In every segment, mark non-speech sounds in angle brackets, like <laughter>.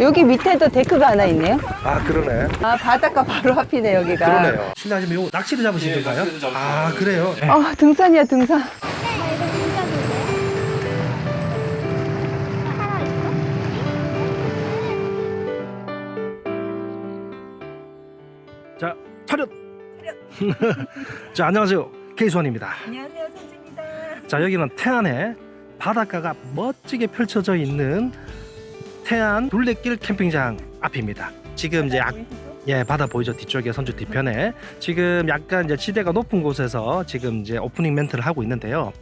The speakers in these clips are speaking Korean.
여기 밑에도 데크가 하나 있네요. 아 그러네. 아, 바닷가 바로 앞이네, 여기가. 그러네요. 실례하지만 요 낚시를 잡으신 건가요? 아 그래요. 네. 아, 등산이야, 등산. 자 차렷. <laughs> 자 안녕하세요 케이수원입니다. 안녕하세요, 선주입니다. 자 여기는 태안에 바닷가가 멋지게 펼쳐져 있는 태안 둘레길 캠핑장 앞입니다. 지금 이제 약, 예 바다 보이죠 뒤쪽에 선주 뒤편에 지금 약간 이제 지대가 높은 곳에서 지금 이제 오프닝 멘트를 하고 있는데요.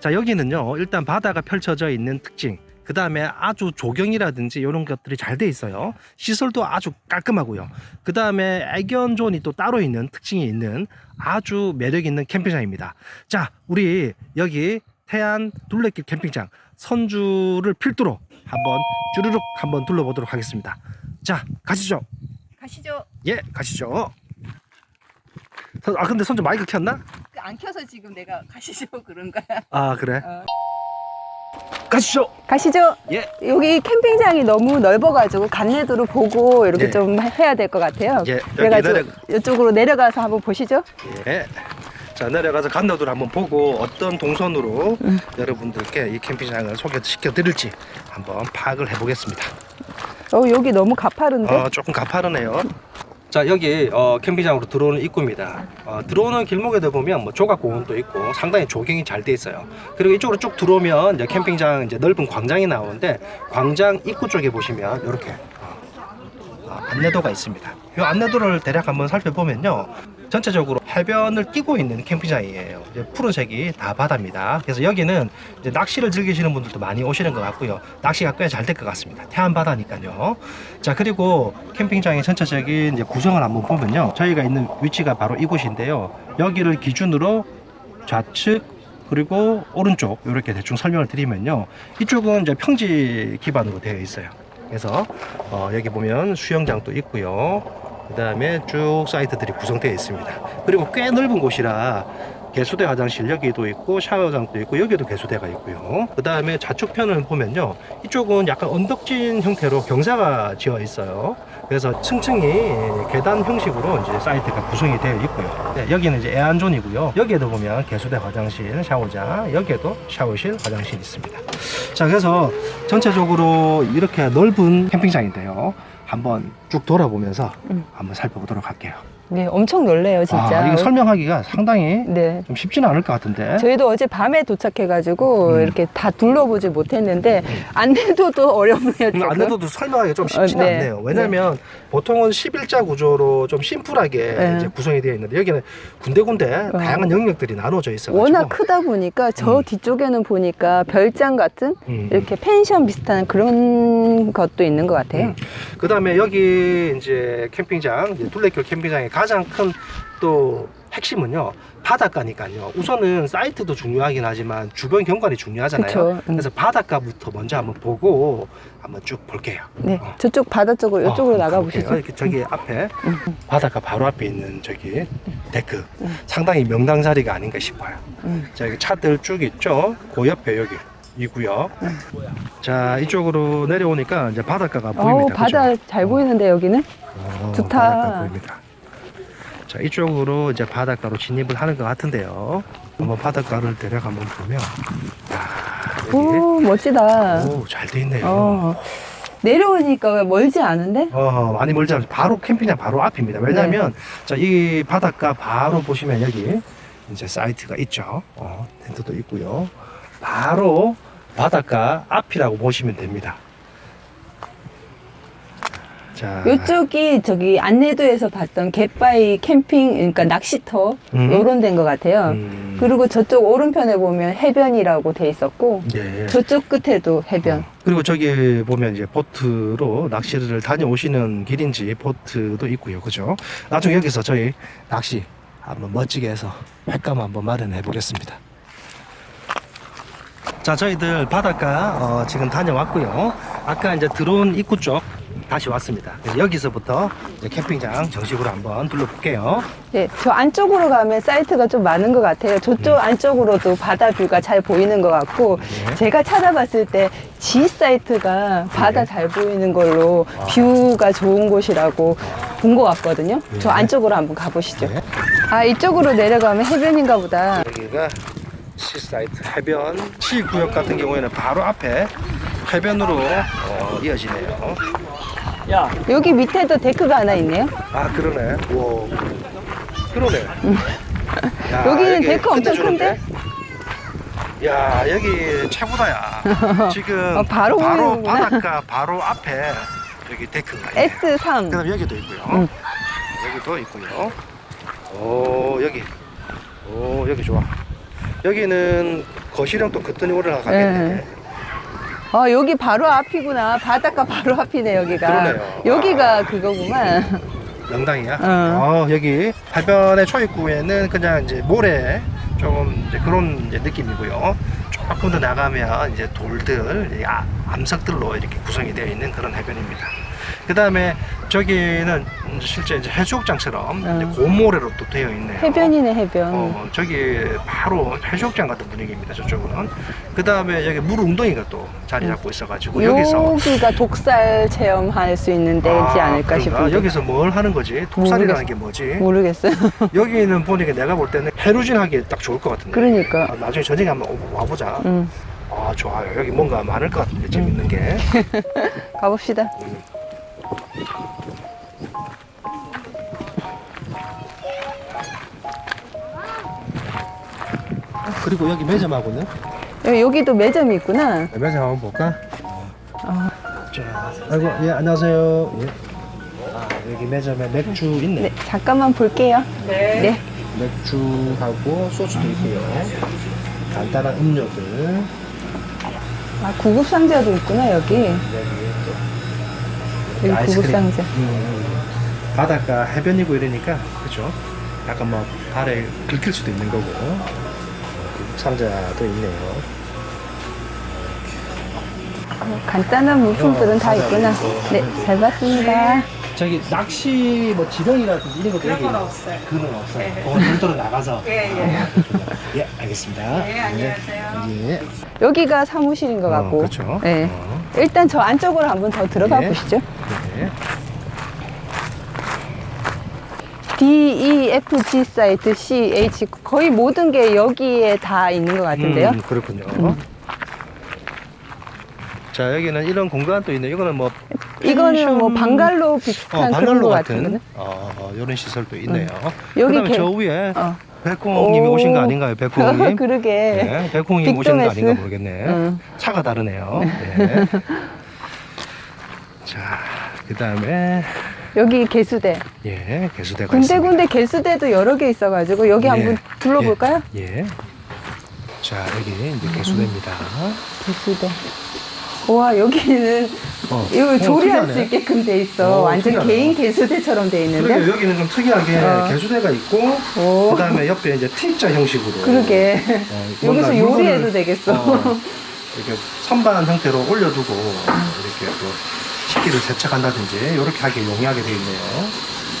자 여기는요 일단 바다가 펼쳐져 있는 특징. 그 다음에 아주 조경이라든지 이런 것들이 잘 돼 있어요. 시설도 아주 깔끔하고요. 그 다음에 애견 존이 또 따로 있는 특징이 있는 아주 매력 있는 캠핑장입니다. 자, 우리 여기 태안 둘레길 캠핑장 선주를 필두로 한번 쭈르륵 한번 둘러보도록 하겠습니다. 자, 가시죠. 가시죠. 예, 가시죠. 선- 아, 근데 선주 마이크 켰나? 안 켜서 지금 내가 가시죠, <laughs> 그런 거야. 아, 그래. 어. 가시죠. 가시죠. 예. 여기 캠핑장이 너무 넓어가지고 간내도로 보고 이렇게 예. 좀 해야 될 것 같아요. 예, 여기 그래가지고 내려- 이쪽으로 내려가서 한번 보시죠. 예. 자 내려가서 간다도를 한번 보고 어떤 동선으로 여러분들께 이 캠핑장을 소개시켜 드릴지 한번 파악을 해보겠습니다. 어, 여기 너무 가파른데? 어, 조금 가파르네요. 자 여기 어, 캠핑장으로 들어오는 입구입니다. 어, 들어오는 길목에도 보면 뭐 조각 공원도 있고 상당히 조경이 잘 돼 있어요. 그리고 이쪽으로 쭉 들어오면 이제 캠핑장 이제 넓은 광장이 나오는데 광장 입구 쪽에 보시면 이렇게 어, 안내도가 있습니다. 이 안내도를 대략 한번 살펴보면요. 전체적으로 해변을 끼고 있는 캠핑장이에요. 푸른색이 다 바다입니다. 그래서 여기는 낚시를 즐기시는 분들도 많이 오시는 것 같고요. 낚시가 꽤 잘 될 것 같습니다. 태안 바다니까요. 자 그리고 캠핑장의 전체적인 구성을 한번 보면요. 저희가 있는 위치가 바로 이곳인데요. 여기를 기준으로 좌측 그리고 오른쪽 이렇게 대충 설명을 드리면요. 이쪽은 이제 평지 기반으로 되어 있어요. 그래서 어, 여기 보면 수영장도 있고요. 그 다음에 쭉 사이트들이 구성되어 있습니다. 그리고 꽤 넓은 곳이라 개수대 화장실 여기도 있고 샤워장도 있고 여기도 개수대가 있고요. 그 다음에 좌측편을 보면요. 이쪽은 약간 언덕진 형태로 경사가 지어 있어요. 그래서 층층이 계단 형식으로 이제 사이트가 구성이 되어 있고요. 네, 여기는 이제 애안존이고요. 여기에도 보면 개수대 화장실, 샤워장, 여기에도 샤워실, 화장실 있습니다. 자, 그래서 전체적으로 이렇게 넓은 캠핑장인데요. 한번 쭉 돌아보면서 음. 한번 살펴보도록 할게요. 네, 엄청 놀래요, 진짜. 아, 이거 설명하기가 상당히 네. 좀 쉽지는 않을 것 같은데. 저희도 어제 밤에 도착해가지고 음. 이렇게 다 둘러보지 못했는데 안내도도 어렵네요. 음, 조금. 안내도도 설명하기가 좀 쉽지는 어, 네. 않네요. 왜냐면 보통은 11자 구조로 좀 심플하게 네. 이제 구성이 되어 있는데 여기는 군데군데 어. 다양한 영역들이 나눠져 있어가지고 워낙 크다 보니까 저 음. 뒤쪽에는 보니까 별장 같은 음. 이렇게 펜션 비슷한 그런 것도 있는 것 같아요. 음. 그다음에 여기 이제 캠핑장 이제 둘레길 캠핑장의 가장 큰 또 핵심은요 바닷가니까요. 우선은 사이트도 중요하긴 하지만 주변 경관이 중요하잖아요. 그쵸. 음. 그래서 바닷가부터 먼저 한번 보고 한번 쭉 볼게요. 네, 어. 저쪽 바다 쪽으로 이쪽으로 어, 나가 가볼게요. 보시죠. 이렇게 저기 앞에 음. 바닷가 바로 앞에 있는 저기 데크 상당히 명당 자리가 아닌가 싶어요. 음. 자 여기 차들 쭉 있죠. 그 옆에 여기 이 구역. 자 이쪽으로 내려오니까 이제 바닷가가 음. 어우, 보입니다. 바다 그죠? 잘 보이는데 여기는 어, 좋다. 바닷가 보입니다. 자 이쪽으로 이제 바닷가로 진입을 하는 것 같은데요. 한번 바닷가를 대략 한번 보면 야 오 멋지다. 오잘 돼 있네요. 어. 내려오니까 멀지 않은데? 어, 많이 멀지 않아요. 바로 캠핑장 바로 앞입니다. 왜냐면, 네. 자, 이 바닷가 바로 보시면 여기 이제 사이트가 있죠. 어, 텐트도 있고요. 바로 바닷가 앞이라고 보시면 됩니다. 자, 이쪽이 저기 안내도에서 봤던 갯바위 캠핑 그러니까 낚시터 음. 요런 데인 것 같아요. 음, 그리고 저쪽 오른편에 보면 해변이라고 돼 있었고 예. 저쪽 끝에도 해변. 어, 그리고 저기 보면 이제 보트로 낚시를 다녀오시는 길인지 보트도 있고요. 그죠? 나중에 여기서 저희 낚시 한번 멋지게 해서 횟감 한번 마련해 보겠습니다. 자, 저희들 바닷가 어, 지금 다녀왔고요. 아까 이제 드론 입구 쪽 다시 왔습니다. 그래서 여기서부터 이제 캠핑장 정식으로 한번 둘러볼게요. 네, 저 안쪽으로 가면 사이트가 좀 많은 것 같아요. 저쪽 안쪽으로도 바다 뷰가 잘 보이는 것 같고, 네. 제가 찾아봤을 때 G 사이트가 바다 네. 잘 보이는 걸로 뷰가 좋은 곳이라고 본 것 같거든요. 저 네. 안쪽으로 한번 가보시죠. 네. 아, 이쪽으로 내려가면 해변인가 보다. 여기가 C 사이트 해변 C 구역 같은 경우에는 바로 앞에 해변으로 어, 이어지네요. 여기 밑에도 데크가 하나 있네요. 아 그러네. 와 그러네. <laughs> 야, 여기는 여기 데크 엄청 끝내주는데? 야 여기 최고다야. <laughs> 지금 어, 바로 보이는구나. 바닷가 바로 앞에 여기 데크가 있네요. S3. 그다음 여기도 있고요. 음. 여기도 있고요. 오 여기 오 여기 좋아. 여기는 거실형 또 그뜬히 올라가겠네. 네. 아, 여기 바로 앞이구나. 바닷가 바로 앞이네, 여기가. 그러네요. 여기가 아. 그거구만. 명당이야. 어. 어, 여기 해변의 초입구에는 그냥 이제 모래 좀 이제 그런 이제 느낌이고요. 조금 더 나가면 이제 돌들, 이 아- 암석들로 이렇게 구성이 되어 있는 그런 해변입니다. 그 다음에 저기는 실제 이제 해수욕장처럼 어. 이제 고모래로 또 되어 있네요. 해변이네, 해변. 어, 저기 바로 해수욕장 같은 분위기입니다. 저쪽은. 그 다음에 여기 물 웅덩이가 또 자리 잡고 있어가지고 여기서 여기가 독살 체험할 수 있는 데지 아, 않을까 그런가? 싶은데 여기서 뭘 하는 거지? 독살이라는 게 뭐지? 모르겠어요. <laughs> 여기는 보니까 내가 볼 때는 해루진 하기 딱 좋을 것 같은데. 그러니까. 아, 나중에 저녁에 한번 오- 와보자. 음, 아 좋아요. 여기 뭔가 많을 것 같은데 재밌는 게. <laughs> 가봅시다. 그리고 여기 매점하고는 여기, 여기도 매점이 있구나. 매점 한번 볼까? 아. 자, 아이고 예 안녕하세요. 예. 아, 여기 매점에 맥주 있네. 네, 잠깐만 볼게요. 네. 맥주하고 소주도 있고요. 간단한 음료들. 아, 구급 상자도 있구나, 여기. 여기 또 여기. 구급 상자. 음, 바닷가 해변이고 이러니까 그죠? 약간 뭐 발에 긁힐 수도 있는 거고 상자도 있네요. 어, 간단한 물품들은 어, 다 맞아요. 있구나. 어, 네, 잘 봤습니다. 저기 낚시 뭐 지렁이라든지 이런 것도 그런 건 없어요. 그건 없어요. 네. 그건 별도로 나가서. 예, 예. 어, 그렇군요. 예, 알겠습니다. 네, 안녕하세요. 예. 여기가 사무실인 것 어, 같고. 그렇죠. 네. 어, 일단 저 안쪽으로 한번 더 들어가 네. 보시죠. 네. D, E, F, G 사이트, C, H 거의 모든 게 여기에 다 있는 것 같은데요. 음, 그렇군요. 자 여기는 이런 공간도 있네. 이거는 뭐 이거는 뭐 펜션- 방갈로 어, 비슷한 그런 방갈로 것 같은 같은데. 어, 어, 이런 시설도 있네요. 여기 그다음에 개- 저 위에 어. 백홍님이 오. 오신 거 아닌가요? 백홍님. <laughs> 그러게. 네, 백홍님 오신 거 빅동에스. 아닌가 모르겠네. 응. 차가 다르네요. <laughs> 네. 자, 그 다음에 여기 개수대. 예, 개수대가 군데 있습니다. 군데 개수대도 여러 개 있어가지고 여기 예, 한번 둘러볼까요? 예. 예. 자, 여기 이제 개수대입니다. 개수대. 와 여기는 어, 이거 어, 조리할 특이하네. 수 있게끔 돼 있어. 오, 완전 특이하다. 개인 개수대처럼 돼 있는데. 그러게 여기는 좀 특이하게 어. 개수대가 있고 오. 그 다음에 옆에 이제 T자 형식으로 그러게. 어, 뭔가 여기서 요리해도 물건을, 되겠어. 어, 이렇게 선반 형태로 올려두고 이렇게 또 식기를 세척한다든지 이렇게 하기 용이하게 되어 있네요.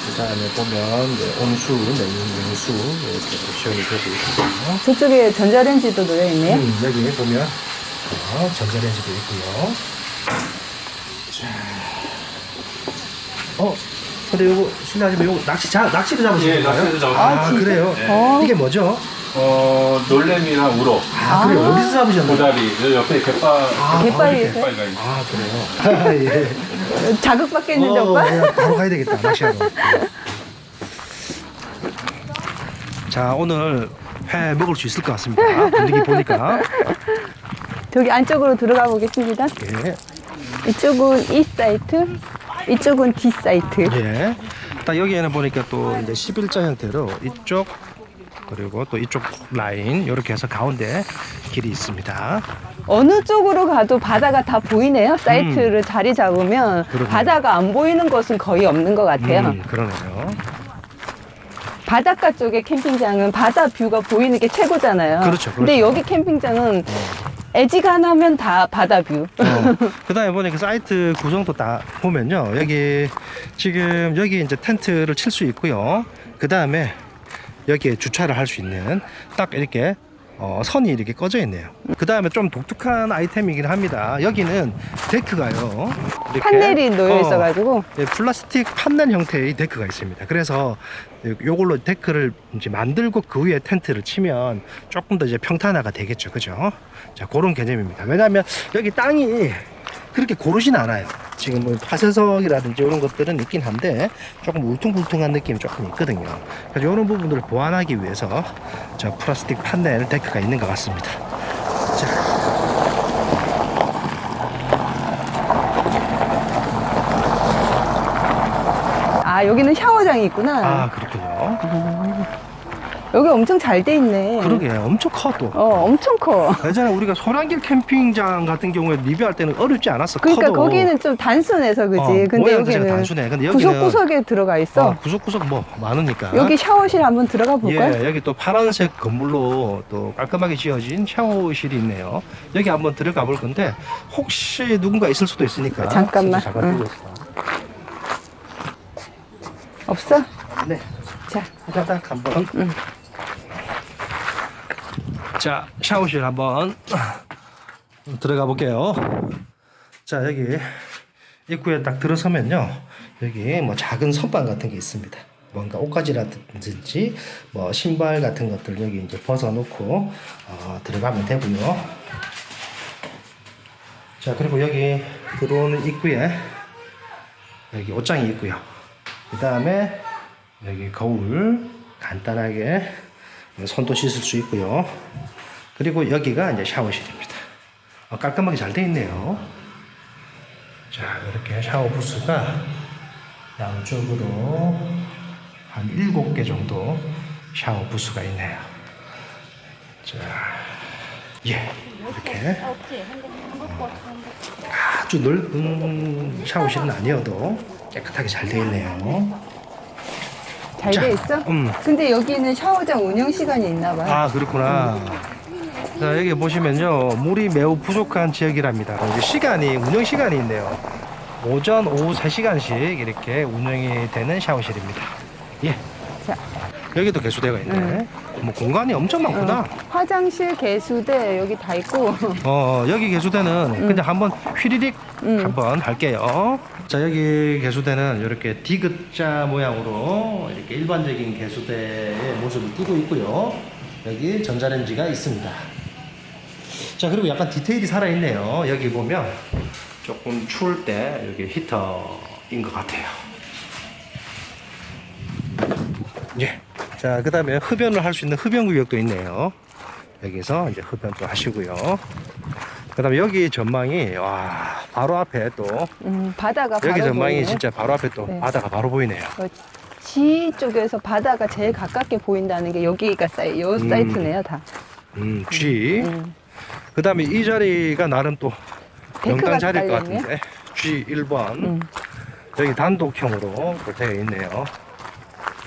그 다음에 보면 이제 온수, 냉, 냉수 이렇게 또 시험이 되고 있고요. 저쪽에 전자레인지도 놓여 있네요. 음, 여기 보면 어, 전자레인지도 있고요. 자, 어, 근데 요거 실례하지만 요거 낚시 자, 낚시도 잡으시는 예, 거예요? 낚시도 잡아요. 아, 아, 진짜? 그래요? 어. 이게 뭐죠? 어, 놀래미랑 우럭, 아, 그래요? 어디서 잡으셨나요? 고다리, 저 옆에 갯바, 아, 갯바위. 있어요? 갯바위가 있어요. 아, 그래요? 아, 예. <laughs> 자극받겠는데 어, 오빠? 그냥 바로 가야 되겠다, 낚시하러. 자, 오늘 회 먹을 수 있을 것 같습니다. 분위기 보니까. 저기 안쪽으로 들어가 보겠습니다. 예. 이쪽은 E 사이트, 이쪽은 D 사이트. 예. 딱 여기에는 보니까 또 이제 11자 형태로 이쪽 그리고 또 이쪽 라인 이렇게 해서 가운데 길이 있습니다. 어느 쪽으로 가도 바다가 다 보이네요. 사이트를 자리 잡으면 음. 그러네요. 바다가 안 보이는 곳은 거의 없는 것 같아요. 음, 그러네요. 바닷가 쪽에 캠핑장은 바다 뷰가 보이는 게 최고잖아요. 그렇죠, 그렇죠. 여기 캠핑장은 애지가 하나면 다 바다 뷰. 어, 그다음에 보니까 사이트 구성도 다 보면요. 여기 지금 여기 이제 텐트를 칠 수 있고요. 그다음에 여기에 주차를 할 수 있는 딱 이렇게 어, 선이 이렇게 꺼져 있네요. 그 다음에 좀 독특한 아이템이긴 합니다. 여기는 데크가요. 이렇게, 판넬이 놓여 어, 있어가지고 예, 플라스틱 판넬 형태의 데크가 있습니다. 그래서 요걸로 데크를 이제 만들고 그 위에 텐트를 치면 조금 더 이제 평탄화가 되겠죠. 그죠? 자, 그런 개념입니다. 왜냐하면 여기 땅이 그렇게 고르진 않아요. 지금 뭐 파쇄석이라든지 이런 것들은 있긴 한데 조금 울퉁불퉁한 느낌이 조금 있거든요. 그래서 이런 부분들을 보완하기 위해서 저 플라스틱 판넬 데크가 있는 것 같습니다. 자, 아 여기는 샤워장이 있구나. 아, 그렇군요. 여기 엄청 잘 돼 있네. 그러게 엄청 커 또. 어 엄청 커. 예전에 우리가 소량길 캠핑장 같은 경우에 리뷰할 때는 어렵지 않았어. 그러니까 커도. 거기는 좀 단순해서 그지. 어, 근데 모양 자체가 여기는 단순해. 근데 여기는 구석구석에 들어가 있어. 어, 구석구석 뭐 많으니까. 여기 샤워실 한번 들어가 볼까요? 예, 여기 또 파란색 건물로 또 깔끔하게 지어진 샤워실이 있네요. 여기 한번 들어가 볼 건데 혹시 누군가 있을 수도 있으니까. 잠깐만. 잠깐 응. 들고 있어. 없어? 네. 자, 하다닥 한번. 응. 자, 샤워실 한번 들어가 볼게요. 자, 여기 입구에 딱 들어서면요. 여기 뭐 작은 선반 같은 게 있습니다. 뭔가 옷가지라든지 뭐 신발 같은 것들 여기 이제 벗어놓고 어, 들어가면 되고요. 자, 그리고 여기 들어오는 입구에 여기 옷장이 있고요. 그 다음에 여기 거울 간단하게 손도 씻을 수 있고요. 그리고 여기가 이제 샤워실입니다. 어, 깔끔하게 잘돼 있네요. 자, 이렇게 샤워 부스가 양쪽으로 한 일곱 개 정도 샤워 부스가 있네요. 자, 예, 이렇게 아주 넓은 샤워실은 아니어도 깨끗하게 잘돼 있네요. 잘 자, 돼 있어? 음. 근데 여기는 샤워장 운영 시간이 있나 봐요. 아 그렇구나. 자 여기 보시면요 물이 매우 부족한 지역이랍니다. 이제 시간이 운영 시간이 있네요. 오전 오후 3시간씩 이렇게 운영이 되는 샤워실입니다. 예. 자. 여기도 개수대가 있네. 음. 뭐 공간이 엄청 많구나. 어, 화장실, 개수대 여기 다 있고. <laughs> 어 여기 개수대는 그냥 한번 휘리릭 음. 한번 할게요. 자 여기 개수대는 이렇게 디귿자 모양으로 이렇게 일반적인 개수대의 모습을 띠고 있고요. 여기 전자레인지가 있습니다. 자 그리고 약간 디테일이 살아 있네요. 여기 보면 조금 추울 때 여기 히터인 것 같아요. 예. 자 그 다음에 흡연을 할 수 있는 흡연 구역도 있네요. 여기서 이제 흡연도 하시고요. 그 다음에 여기 전망이 와 바로 앞에 또 음, 바다가 여기 바로 전망이 보이네. 진짜 바로 앞에 또 네. 바다가 바로 보이네요. 어, 지 쪽에서 바다가 제일 가깝게 보인다는 게 여기가 사이, 요 음. 사이트네요, 다. 음, G. 음. 그 다음에 이 자리가 나름 또 명당 자리일 것? 같은데 G 1번 음. 여기 단독형으로 또 되어 있네요.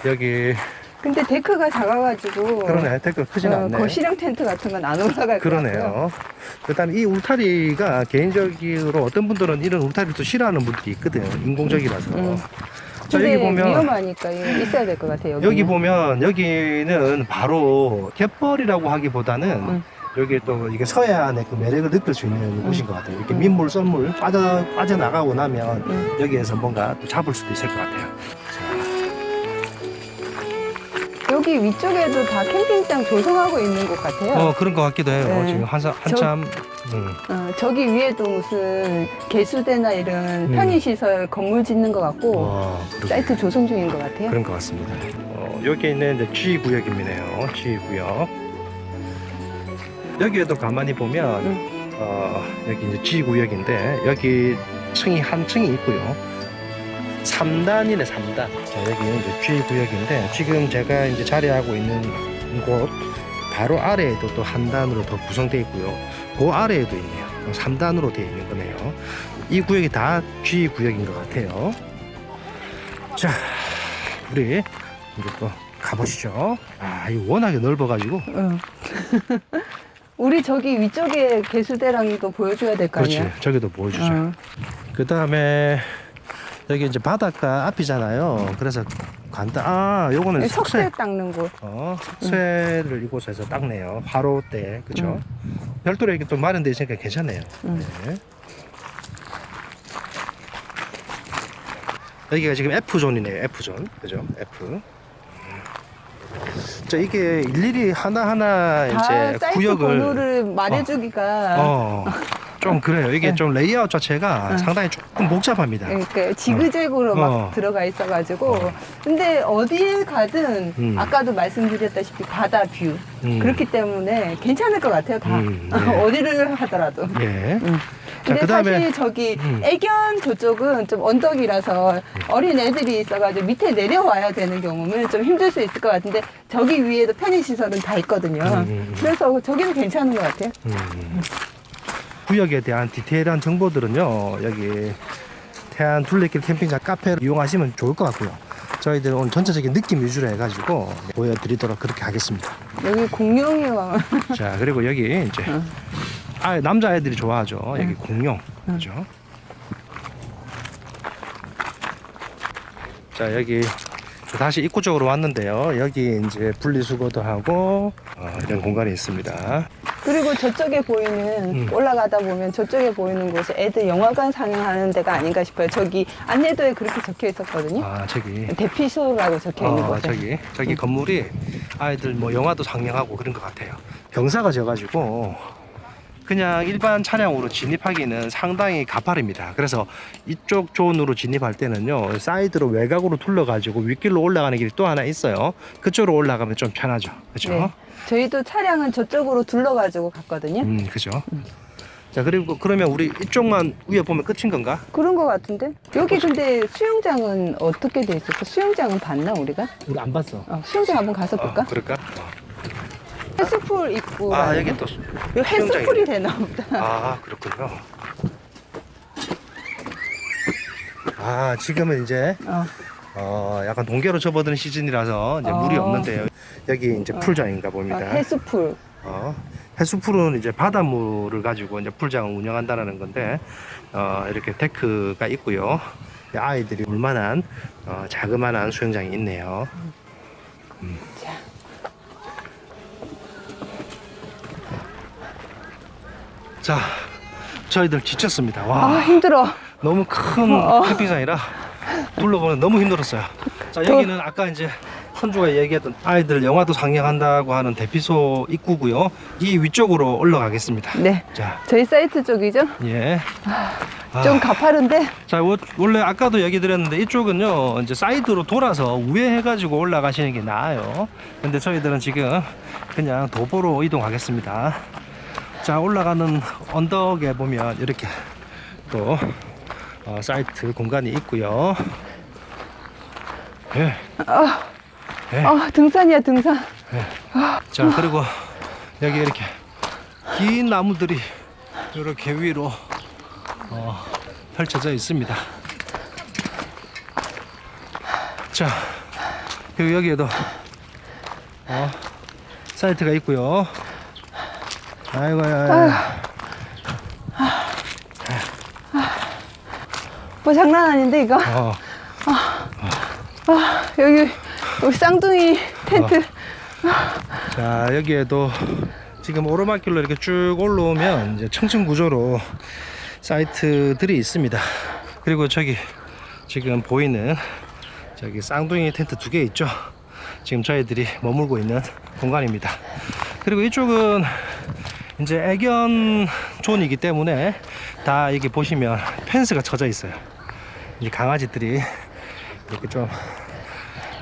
여기 근데 데크가 작아가지고. 그러네 댓글 크진 어, 않네. 거실형 텐트 같은 건 안 올라갈 것. 그러네요. 그다음에 이 울타리가 개인적으로 어떤 분들은 이런 울타리를 또 싫어하는 분들이 있거든요. 인공적이라서. 음. 자 근데 여기 보면 위험하니까 이거 있어야 될 것 같아요. 여기 보면 여기는 바로 갯벌이라고 하기보다는 음. 여기 또 이게 서해안의 그 매력을 느낄 수 있는 곳인 것 같아요. 이렇게 민물, 썰물 빠져 빠져나가고 나면 음. 여기에서 뭔가 또 잡을 수도 있을 것 같아요. 여기 위쪽에도 다 캠핑장 조성하고 있는 것 같아요. 어 그런 것 같기도 해요. 네. 지금 한사, 한참 음. 어, 저기 위에도 무슨 개수대나 이런 음. 편의시설 건물 짓는 것 같고 와. 사이트 조성 중인 것 같아요. 그런 것 같습니다. 어, 여기 있는 이제 G 구역이네요. G 구역. 여기에도 가만히 보면 음. 어, 여기 이제 G 구역인데 여기 층이 한 층이 있고요. 3단이네 3단. 자 여기 이제 G 구역인데 지금 제가 이제 자리하고 있는 곳 바로 아래에도 또 한 단으로 더 구성되어 있고요. 그 아래에도 있네요. 3단으로 되어 있는 거네요. 이 구역이 다 G 구역인 것 같아요. 자, 우리 이제 또 가보시죠. 아, 이 워낙에 넓어가지고 어. <laughs> 우리 저기 위쪽에 개수대랑 이거 보여줘야 될 거 아니야? 그렇지. 저기도 보여주죠. 어. 그 다음에 여기 이제 바닷가 앞이잖아요. 그래서 간단. 아, 요거는 네, 석쇠 석쇠. 닦는 곳. 어, 석쇠를 이곳에서 닦네요. 화로 때, 그죠? 별도로 이렇게 또 마련되어 있으니까 괜찮네요. 음. 네. 여기가 지금 F존이네요. F존. 그죠? F. 자, 이게 일일이 하나하나 다 이제 사이트 구역을 번호를 말해주기가 어, 좀 그래요. 이게 네. 좀 레이아웃 자체가 응. 상당히 조금 복잡합니다. 그러니까 지그재그로 막 어. 들어가 있어가지고 근데 어디에 가든 음. 아까도 말씀드렸다시피 바다 뷰 음. 그렇기 때문에 괜찮을 것 같아요 다 음, 네. <laughs> 어디를 하더라도 예. 음. 자, 근데 그다음에- 사실 저기 음. 애견 저쪽은 좀 언덕이라서 어린 애들이 있어가지고 밑에 내려와야 되는 경우는 좀 힘들 수 있을 것 같은데 저기 위에도 편의시설은 다 있거든요 음, 음. 그래서 저기는 괜찮은 것 같아요 음. 구역에 대한 디테일한 정보들은요 여기 태안 둘레길 캠핑장 카페를 이용하시면 좋을 것 같고요. 저희들 오늘 전체적인 느낌 위주로 해가지고 보여드리도록 그렇게 하겠습니다. 여기 공룡이 와 자 그리고 여기 이제 응. 아 남자 애들이 좋아하죠. 여기 공룡 그죠? 자 여기 다시 입구 쪽으로 왔는데요. 여기 이제 분리수거도 하고 어, 이런 공간이 있습니다. 그리고 저쪽에 보이는 음. 올라가다 보면 저쪽에 보이는 곳이 애들 영화관 상영하는 데가 아닌가 싶어요. 저기 안내도에 그렇게 적혀 있었거든요. 아 저기 대피소라고 적혀 있는 어, 곳에. 저기 저기 건물이 아이들 뭐 영화도 상영하고 그런 것 같아요. 경사가 져가지고 그냥 일반 차량으로 진입하기는 상당히 가파릅니다. 그래서 이쪽 존으로 진입할 때는요 사이드로 외곽으로 둘러가지고 윗길로 올라가는 길이 또 하나 있어요. 그쪽으로 올라가면 좀 편하죠. 그죠? 네. 저희도 차량은 저쪽으로 둘러가지고 갔거든요. 음 그죠. 자 그리고 그러면 우리 이쪽만 위에 보면 끝인 건가? 그런 것 같은데 여기 근데 수영장은 어떻게 돼 있었어? 수영장은 봤나 우리가? 우리 안 봤어. 어, 수영장 한번 가서 볼까? 어, 그럴까? 헬스풀 입구. 아 여기 또 이거 헬스풀이 수영장이네. 되나 보다. 아 그렇군요. 아 지금은 이제 어. 어 약간 동계로 접어드는 시즌이라서 이제 물이 어. 없는데요. 여기 이제 풀장인가 어, 봅니다. 헬스풀. 어, 해수풀은 이제 바닷물을 가지고 이제 풀장을 운영한다는 건데 어, 이렇게 데크가 있고요. 아이들이 물만한 어, 자그마한 수영장이 있네요. 음. 자. 자, 저희들 지쳤습니다. 아 와, 힘들어. 너무 큰 어. 캠핑장이라 둘러보는 너무 힘들었어요. 자, 여기는 아까 이제 선주가 얘기했던 아이들 영화도 상영한다고 하는 대피소 입구고요. 이 위쪽으로 올라가겠습니다. 네. 자, 저희 사이트 쪽이죠? 예. 아, 좀 가파른데 자, 워- 원래 아까도 얘기 드렸는데 이쪽은요, 이제 사이드로 돌아서 우회해가지고 올라가시는 게 나아요. 근데 저희들은 지금 그냥 도보로 이동하겠습니다. 자, 올라가는 언덕에 보면 이렇게 또 어, 사이트 공간이 있고요. 예. 예. 아 등산이야 등산. 자, 그리고 여기 이렇게 긴 나무들이 이렇게 위로 어, 펼쳐져 있습니다. 자, 그리고 여기에도 어, 사이트가 있고요. 아이고, 아이고. 뭐 장난 아닌데 이거. 어, 아 여기 우리 쌍둥이 텐트. 자, 여기에도 지금 오르막길로 이렇게 쭉 올라오면 이제 층층 구조로 사이트들이 있습니다. 그리고 저기 지금 보이는 저기 쌍둥이 텐트 두 개 있죠. 지금 저희들이 머물고 있는 공간입니다. 그리고 이쪽은 이제 애견 존이기 때문에 다 여기 보시면 펜스가 쳐져 있어요. 이제 강아지들이 이렇게 좀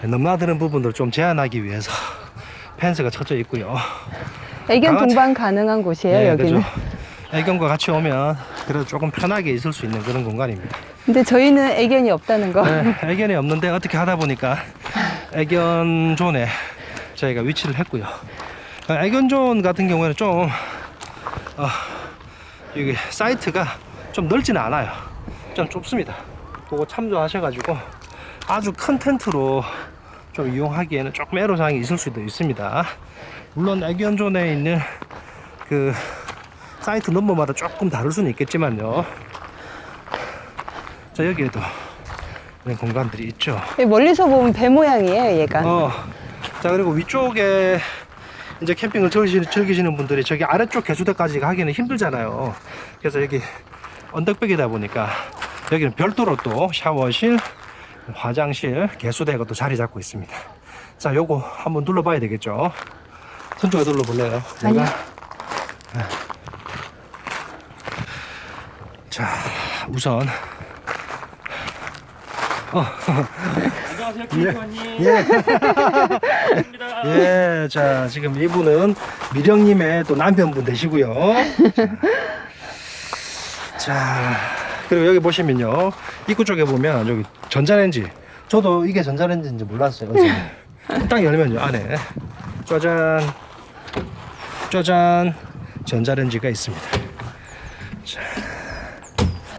넘나드는 부분들을 좀 제한하기 위해서 펜스가 쳐져 있고요. 애견 강아지- 동반 가능한 곳이에요 네, 여기는. 그죠. 애견과 같이 오면 그래도 조금 편하게 있을 수 있는 그런 공간입니다. 근데 저희는 애견이 없다는 거. 네, 애견이 없는데 어떻게 하다 보니까 애견 존에 저희가 위치를 했고요. 어, 애견 존 같은 경우에는 좀 어, 이게 사이트가 좀 넓지는 않아요. 좀 좁습니다. 그거 참조하셔가지고 아주 큰 텐트로 좀 이용하기에는 조금 애로사항이 있을 수도 있습니다. 물론 애견 존에 있는 그 사이트 넘버마다 조금 다를 수는 있겠지만요. 자 여기에도 이런 공간들이 있죠. 멀리서 보면 배 모양이에요, 얘가. 어. 자 그리고 위쪽에 이제 캠핑을 즐기시는, 즐기시는 분들이 저기 아래쪽 개수대까지 가기는 힘들잖아요. 그래서 여기 언덕백이다 보니까 여기는 별도로 또 샤워실, 화장실, 개수대가 또 자리 잡고 있습니다. 자, 요거 한번 눌러봐야 되겠죠. 손쪽에 눌러볼래요? 아니요. 내가? 네. 자, 우선 안녕하세요, 김희관님. 예. <laughs> 예, 자, 지금 이분은 미령님의 또 남편분 되시고요. 자, 자, 그리고 여기 보시면요. 입구 쪽에 보면 여기 전자레인지. 저도 이게 전자레인지인지 몰랐어요. 어제. 딱 열면요, 안에. 짜잔. 짜잔. 전자레인지가 있습니다. 자.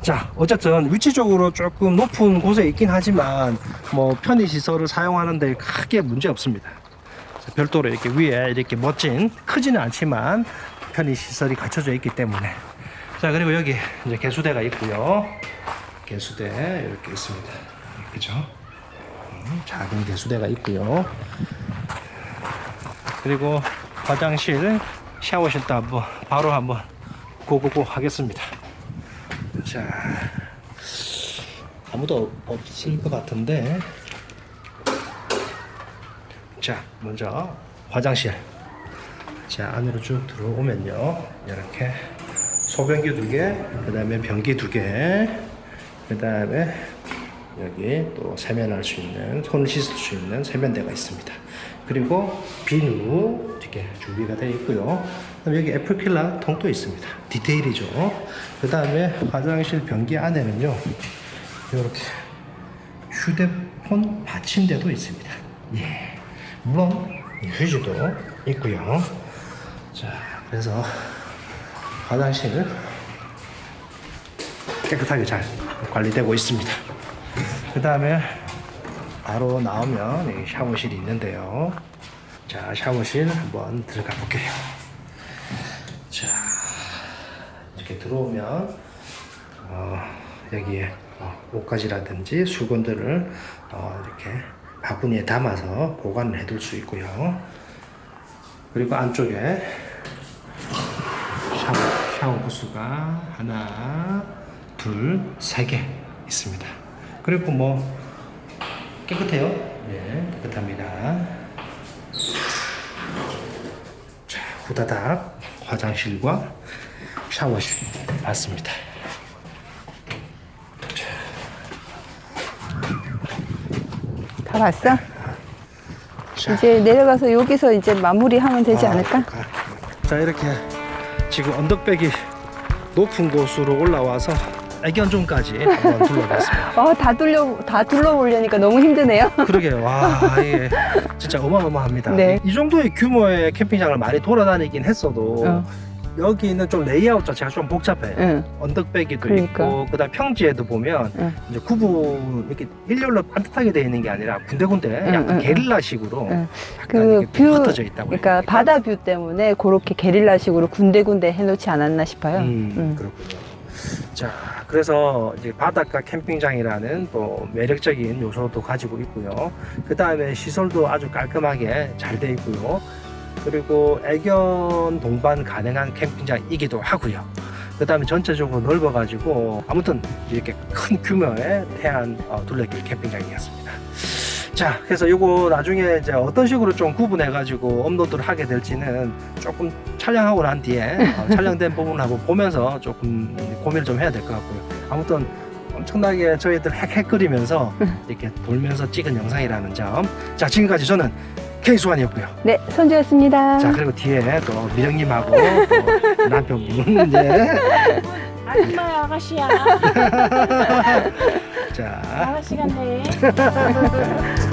자, 어쨌든 위치적으로 조금 높은 곳에 있긴 하지만 뭐 편의 시설을 사용하는데 크게 문제 없습니다. 자, 별도로 이렇게 위에 이렇게 멋진 크지는 않지만 편의 시설이 갖춰져 있기 때문에 자 그리고 여기 이제 개수대가 있고요. 개수대 이렇게 있습니다. 그죠? 음, 작은 개수대가 있고요. 그리고 화장실, 샤워실도 한번 바로 한번 고고고 하겠습니다. 자, 아무도 없을 것 같은데. 자, 먼저 화장실. 자, 안으로 쭉 들어오면요. 이렇게 소변기 두 개, 그 다음에 변기 두 개, 그 다음에 여기 또 세면할 수 있는, 손을 씻을 수 있는 세면대가 있습니다. 그리고 비누 이렇게 준비가 되어 있고요. 여기 애플킬러 통도 있습니다. 디테일이죠. 그 다음에 화장실 변기 안에는요, 이렇게 휴대폰 받침대도 있습니다. 예. 물론 휴지도 있고요. 자, 그래서 화장실 깨끗하게 잘 관리되고 있습니다. 그 다음에 바로 나오면 샤워실이 있는데요. 자, 샤워실 한번 들어가 볼게요. 자, 이렇게 들어오면 어, 여기에 어, 옷가지라든지 수건들을 어, 이렇게 바구니에 담아서 보관을 해둘 수 있고요. 그리고 안쪽에 샤워, 샤워 부스가 하나, 둘, 세 개 있습니다. 그리고 뭐 깨끗해요. 네, 깨끗합니다. 자, 후다닥 화장실과 샤워실 맞습니다. 다 봤어? 자, 이제 내려가서 여기서 이제 마무리하면 되지 아, 않을까? 가- 자, 이렇게 지금 언덕백이 높은 곳으로 올라와서 애견존까지 한번 둘러봤습니다. 어, 다 둘러, 다 둘러보려니까 너무 힘드네요. 그러게요. 와, 이게 진짜 어마어마합니다. 네. 이 정도의 규모의 캠핑장을 많이 돌아다니긴 했어도 어. 여기는 좀 레이아웃 자체가 좀 복잡해. 응. 언덕배기도 그러니까. 있고 그다음 평지에도 보면 응. 이제 구분 이렇게 일렬로 반듯하게 되어 있는 게 아니라 군데군데 응, 약간 응, 게릴라식으로 응. 약간 그 이렇게 뷰, 흩어져 있다고. 그러니까 바다 뷰 때문에 그렇게 게릴라식으로 군데군데 해놓지 않았나 싶어요. 음, 음. 그렇군요. 자, 그래서 이제 바닷가 캠핑장이라는 또 매력적인 요소도 가지고 있고요. 그 다음에 시설도 아주 깔끔하게 잘 돼 있고요. 그리고 애견 동반 가능한 캠핑장이기도 하고요. 그 다음에 전체적으로 넓어가지고 아무튼 이렇게 큰 규모의 태안 어, 둘레길 캠핑장이었습니다. 자, 그래서 요거 나중에 이제 어떤 식으로 좀 구분해가지고 업로드를 하게 될지는 조금 촬영하고 난 뒤에 어, <laughs> 촬영된 부분을 한번 보면서 조금 고민을 좀 해야 될 것 같고요. 아무튼 엄청나게 저희들 헥헥거리면서 <laughs> 이렇게 돌면서 찍은 영상이라는 점. 자, 지금까지 저는 K수환이었고요. 네, 선주였습니다. 자, 그리고 뒤에 또 미령님하고 또 <laughs> 남편분, 이제. 아줌마야, 아가씨야. <laughs> 자. 아가씨 같네. <laughs>